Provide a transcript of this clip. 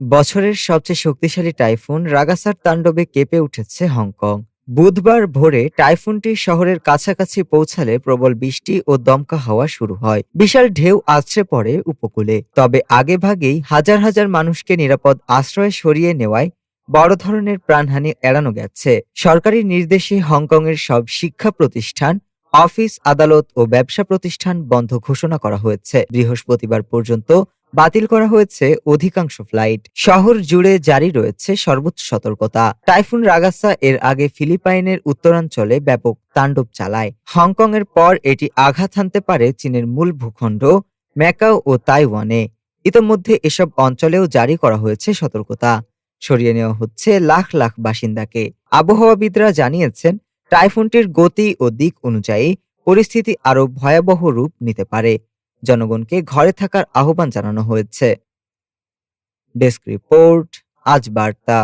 বছরের সবচেয়ে শক্তিশালী টাইফুন রাগাসার তাণ্ডবে কেঁপে উঠেছে হংকং। বুধবার ভোরে টাইফুনটি শহরের কাছাকাছি পৌঁছালে প্রবল বৃষ্টি ও দমকা হাওয়া শুরু হয়। বিশাল ঢেউ আছড়ে পড়ে উপকূলে। তবে আগেভাগেই হাজার হাজার মানুষকে নিরাপদ আশ্রয়ে সরিয়ে নেওয়ায় বড় ধরনের প্রাণহানি এড়ানো গেছে। সরকারি নির্দেশে হংকংয়ের সব শিক্ষা প্রতিষ্ঠান, অফিস আদালত ও ব্যবসা প্রতিষ্ঠান বন্ধ ঘোষণা করা হয়েছে। বৃহস্পতিবার পর্যন্ত বাতিল করা হয়েছে অধিকাংশ ফ্লাইট। শহর জুড়ে জারি রয়েছে সর্বোচ্চ সতর্কতা। টাইফুন রাগাসা এর আগে ফিলিপাইনের উত্তরাঞ্চলে ব্যাপক তাণ্ডব চালায়। হংকং এর পর এটি আঘাত হানতে পারে চীনের মূল ভূখণ্ড, ম্যাকাও ও তাইওয়ানে। ইতোমধ্যে এসব অঞ্চলেও জারি করা হয়েছে সতর্কতা। সরিয়ে নেওয়া হচ্ছে লাখ লাখ বাসিন্দাকে। আবহাওয়াবিদরা জানিয়েছেন, টাইফুনটির গতি ও দিক অনুযায়ী পরিস্থিতি আরও ভয়াবহ রূপ নিতে পারে। জনগণকে ঘরে থাকার আহ্বান জানানো হয়েছে। ডেস্ক রিপোর্ট আজ বার্তা।